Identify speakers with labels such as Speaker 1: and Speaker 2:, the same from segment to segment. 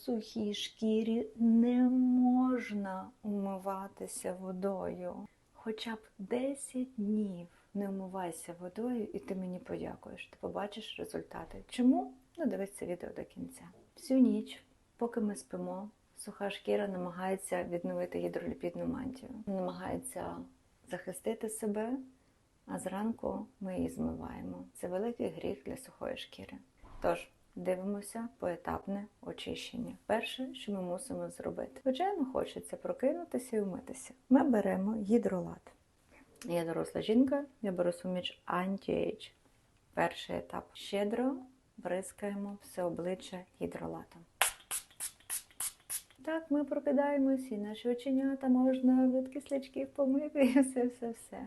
Speaker 1: Сухій шкірі не можна умиватися водою. Хоча б 10 днів не вмивайся водою, і ти мені подякуєш. Ти побачиш результати. Чому? Ну, дивись відео до кінця. Всю ніч, поки ми спимо, суха шкіра намагається відновити гідроліпідну мантію, намагається захистити себе, а зранку ми її змиваємо. Це великий гріх для сухої шкіри. Тож, дивимося поетапне очищення. Перше, що ми мусимо зробити. Звичайно, хочеться прокинутися і вмитися. Ми беремо гідролат. Я доросла жінка, я беру суміч Anti-Age. Перший етап. Щедро бризкаємо все обличчя гідролатом. Так, ми прокидаємось, і наші оченята можна від кислячків помити, і все, все, все.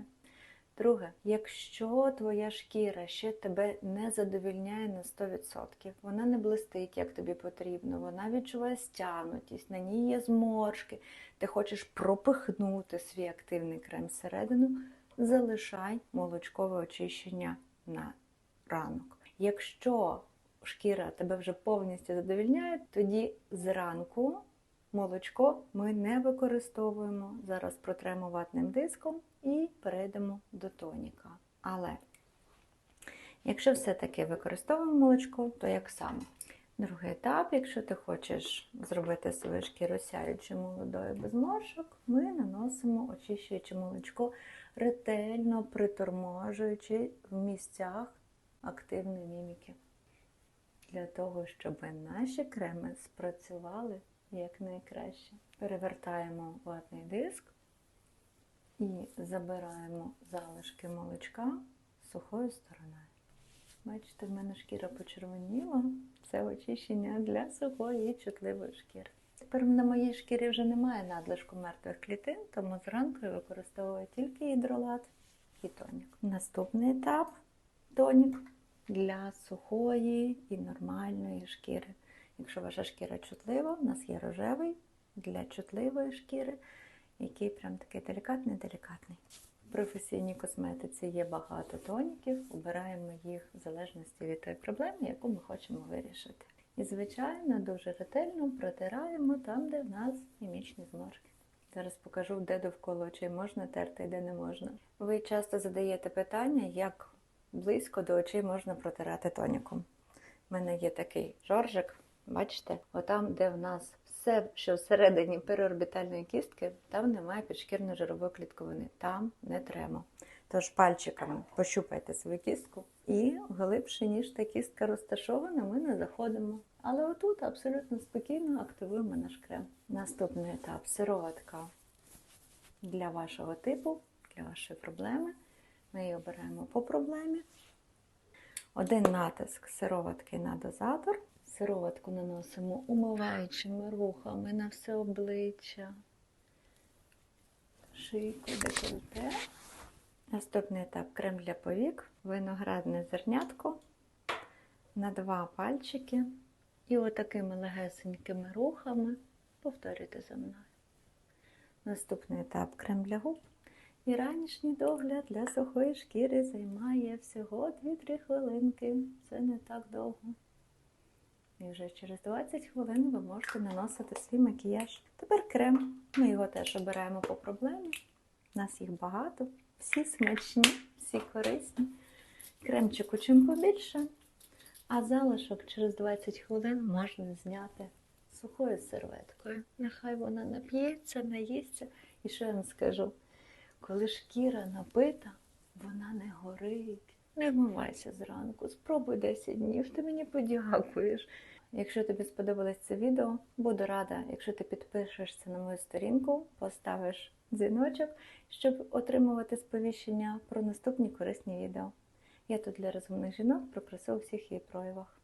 Speaker 1: Друге, якщо твоя шкіра ще тебе не задовільняє на 100%, вона не блистить, як тобі потрібно, вона відчуває стягнутість, на ній є зморшки, ти хочеш пропихнути свій активний крем всередину, залишай молочкове очищення на ранок. Якщо шкіра тебе вже повністю задовільняє, тоді зранку молочко ми не використовуємо. Зараз протремо ватним диском і перейдемо до тоніка. Але якщо все-таки використовуємо молочко, то як саме? Другий етап, якщо ти хочеш зробити свою шкіру сяючою молодою без моршок, ми наносимо очищуюче молочко, ретельно приторможуючи в місцях активної міміки. Для того, щоб наші креми спрацювали якнайкраще. Перевертаємо ватний диск і забираємо залишки молочка сухою стороною. Бачите, в мене шкіра почервоніла. Це очищення для сухої і чутливої шкіри. Тепер на моїй шкірі вже немає надлишку мертвих клітин, тому зранку я використовую тільки гідролат і тонік. Наступний етап тонік для сухої і нормальної шкіри. Якщо ваша шкіра чутлива, у нас є рожевий для чутливої шкіри, який прям такий делікатний-делікатний. В професійній косметиці є багато тоніків, обираємо їх в залежності від тої проблеми, яку ми хочемо вирішити. І, звичайно, дуже ретельно протираємо там, де в нас мімічні зморшки. Зараз покажу, де довкола очей можна терти, де не можна. Ви часто задаєте питання, як близько до очей можна протирати тоніком. У мене є такий жоржик, бачите, отам, де в нас все, що всередині переорбітальної кістки, там немає підшкірної жирової клітковини. Там не треба. Тож пальчиками пощупайте свою кістку і глибше, ніж та кістка розташована, ми не заходимо. Але отут абсолютно спокійно активуємо наш крем. Наступний етап сироватка для вашого типу, для вашої проблеми. Ми її обираємо по проблемі. Один натиск сироватки на дозатор. Сироватку наносимо умиваючими рухами на все обличчя, шийку, декольте. Наступний етап крем для повік, виноградне зернятко на два пальчики. І отакими легесенькими рухами повторюйте за мною. Наступний етап крем для губ. І ранішній догляд для сухої шкіри займає всього 2-3 хвилинки. Це не так довго. І вже через 20 хвилин ви можете наносити свій макіяж. Тепер крем. Ми його теж обираємо по проблемі. У нас їх багато, всі смачні, всі корисні. Кремчику чим побільше, а залишок через 20 хвилин можна зняти сухою серветкою. Нехай вона нап'ється, наїсться. І що я вам скажу? Коли шкіра напита, вона не горить. Не вмивайся зранку, спробуй 10 днів, ти мені подякуєш. Якщо тобі сподобалось це відео, буду рада, якщо ти підпишешся на мою сторінку, поставиш дзвіночок, щоб отримувати сповіщення про наступні корисні відео. Я тут для розумних жінок про красу у всіх її проявах.